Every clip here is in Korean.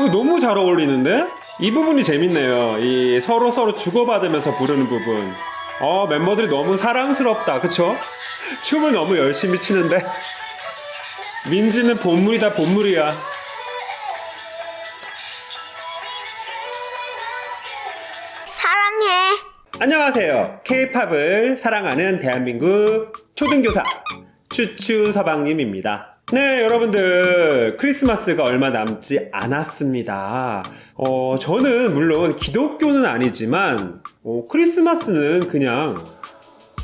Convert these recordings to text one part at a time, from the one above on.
이거 너무 잘 어울리는데? 이 부분이 재밌네요. 이 서로 서로 주고받으면서 부르는 부분. 어, 멤버들이 너무 사랑스럽다. 그쵸? 춤을 너무 열심히 추는데. 민지는 본물이다, 본물이야. 사랑해. 안녕하세요. K-팝을 사랑하는 대한민국 초등교사 추추 서방님입니다. 네, 여러분들 크리스마스가 얼마 남지 않았습니다. 어, 저는 물론 기독교는 아니지만 어, 크리스마스는 그냥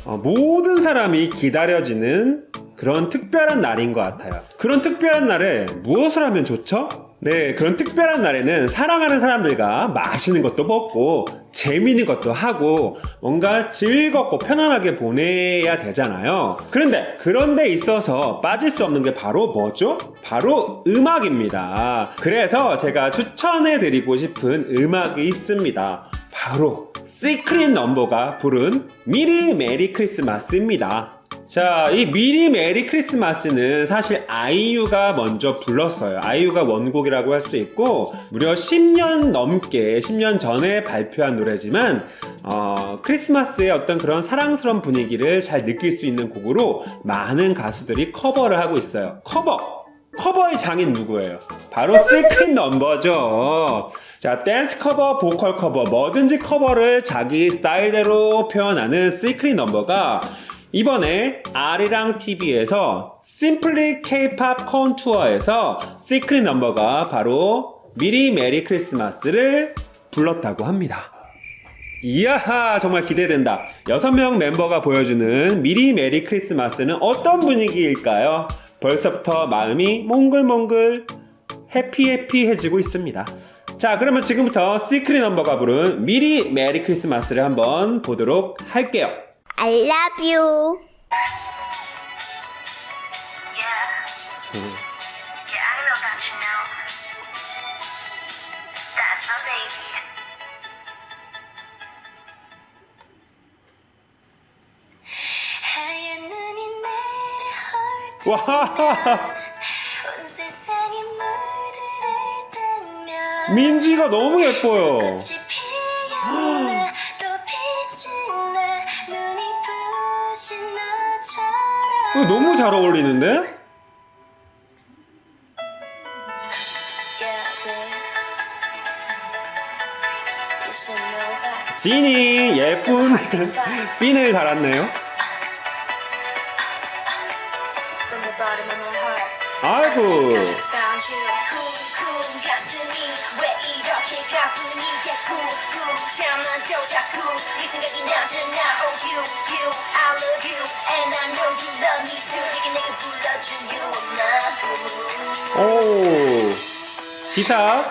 어, 모든 사람이 기다려지는 그런 특별한 날인 것 같아요. 그런 특별한 날에 무엇을 하면 좋죠? 네, 그런 특별한 날에는 사랑하는 사람들과 맛있는 것도 먹고 재미있는 것도 하고 뭔가 즐겁고 편안하게 보내야 되잖아요. 그런데 그런 데 있어서 빠질 수 없는 게 바로 뭐죠? 바로 음악입니다. 그래서 제가 추천해 드리고 싶은 음악이 있습니다. 바로 시크릿 넘버가 부른 미리 메리 크리스마스입니다. 자, 이 미리 메리 크리스마스는 사실 아이유가 먼저 불렀어요. 아이유가 원곡이라고 할 수 있고, 무려 10년 넘게, 10년 전에 발표한 노래지만, 어, 크리스마스의 어떤 그런 사랑스러운 분위기를 잘 느낄 수 있는 곡으로 많은 가수들이 커버를 하고 있어요. 커버! 커버의 장인 누구예요? 바로 시크릿 넘버죠. 자, 댄스 커버, 보컬 커버, 뭐든지 커버를 자기 스타일대로 표현하는 시크릿 넘버가 이번에 아리랑 TV에서 심플리 K-팝 컨투어에서 시크릿 넘버가 바로 미리 메리 크리스마스를 불렀다고 합니다. 이야 정말 기대된다. 여섯 명 멤버가 보여주는 미리 메리 크리스마스는 어떤 분위기일까요? 벌써부터 마음이 몽글몽글 해피해피해지고 있습니다. 자 그러면 지금부터 시크릿 넘버가 부른 미리 메리 크리스마스를 한번 보도록 할게요. I love you. Yeah. Yeah, I know that you know. That's my baby. 하얀 눈이 내려올 때와 민지가 너무 예뻐요. 이거 너무 잘 어울리는데? 지니 예쁜 핀을 달았네요. 아이고 잠만도 자꾸 네 생각이 나잖아. Oh you you I love you and I know you love me too. 네게 내가 불러준 you are my 오 기타.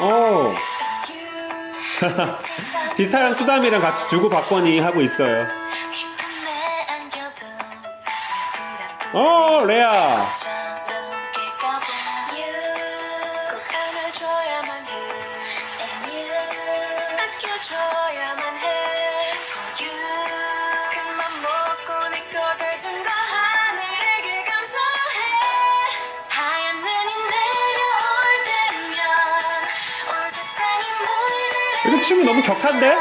오 You. 기타랑 수담이랑 같이 주고 받거니 하고 있어요. 어 레아 물들어 이거 춤이 너무 격한데?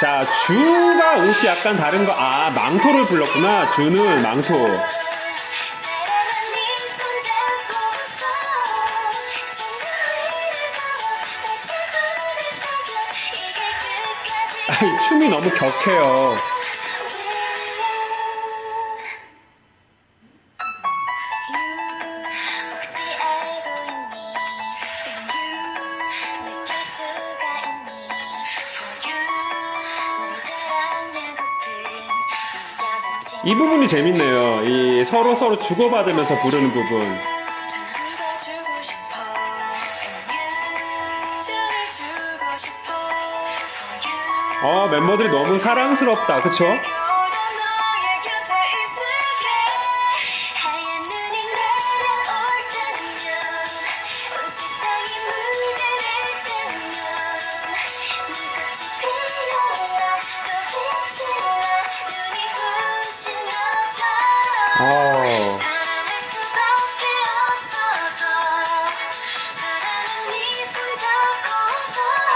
자 주가 옷이 약간 다른 거. 아 망토를 불렀구나. 주는 망토 이 춤이 너무 격해요. 이 부분이 재밌네요. 이 서로 서로 주고받으면서 부르는 부분 어 멤버들이 너무 사랑스럽다 그쵸? 피어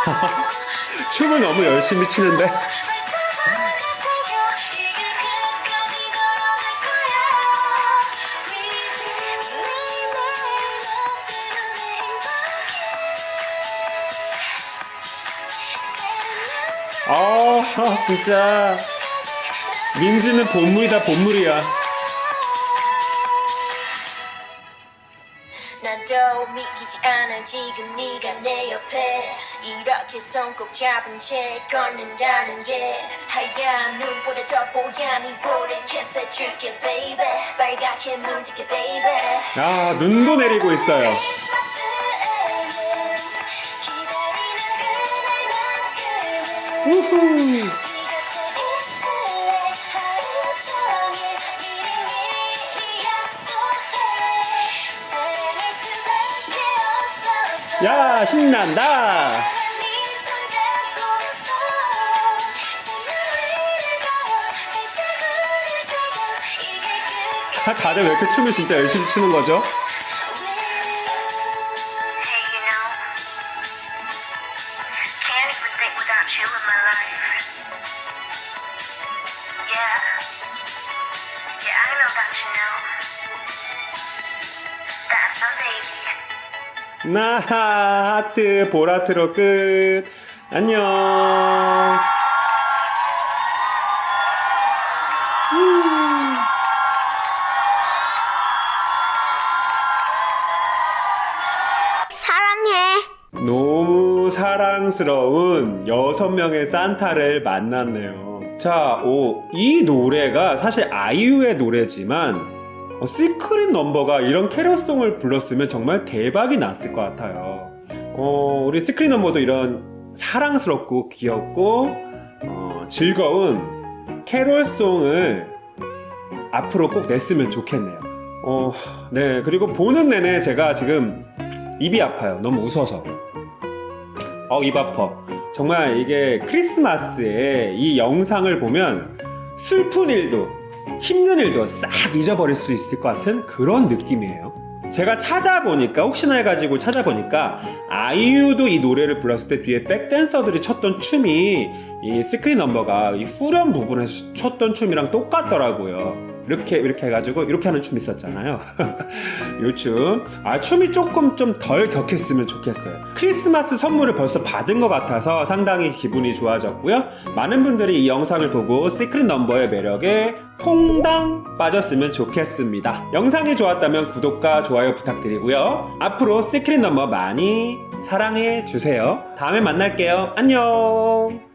춤을 너무 열심히 추는데. 아, 진짜. 민지는 본물이다, 본물이야. 나도 믿기지 않아 지금 네가 내 옆에 이렇게 손 꼭 잡은 채 걷는다는 게 하얀 눈보다 더 뽀얀 이 볼에 키스해줄게 baby 빨갛게 문질게 baby 아, 눈도 내리고 있어요. 우후. 신난다. 네 아, 다들 왜 이렇게 춤을 진짜 열심히 추는 거죠? Yeah. 나 하트 보라트로 끝. 안녕. 사랑해. 너무 사랑스러운 여섯 명의 산타를 만났네요. 자, 오, 이 노래가 사실 아이유의 노래지만 어, 시크릿 넘버가 이런 캐롤송을 불렀으면 정말 대박이 났을 것 같아요. 어, 우리 시크릿 넘버도 이런 사랑스럽고 귀엽고 어, 즐거운 캐롤송을 앞으로 꼭 냈으면 좋겠네요. 어, 네. 그리고 보는 내내 제가 지금 입이 아파요. 너무 웃어서. 어, 입 아파. 정말 이게 크리스마스에 이 영상을 보면 슬픈 일도 힘든 일도 싹 잊어버릴 수 있을 것 같은 그런 느낌이에요. 제가 찾아보니까 혹시나 해가지고 찾아보니까 아이유도 이 노래를 불렀을 때 뒤에 백댄서들이 췄던 춤이 이 스크린 넘버가 이 후렴 부분에서 췄던 춤이랑 똑같더라고요. 이렇게 이렇게 해가지고 이렇게 하는 춤 있었잖아요. 요 춤. 아 춤이 조금 좀 덜 격했으면 좋겠어요. 크리스마스 선물을 벌써 받은 것 같아서 상당히 기분이 좋아졌고요. 많은 분들이 이 영상을 보고 시크릿 넘버의 매력에 퐁당 빠졌으면 좋겠습니다. 영상이 좋았다면 구독과 좋아요 부탁드리고요. 앞으로 시크릿 넘버 많이 사랑해 주세요. 다음에 만날게요. 안녕.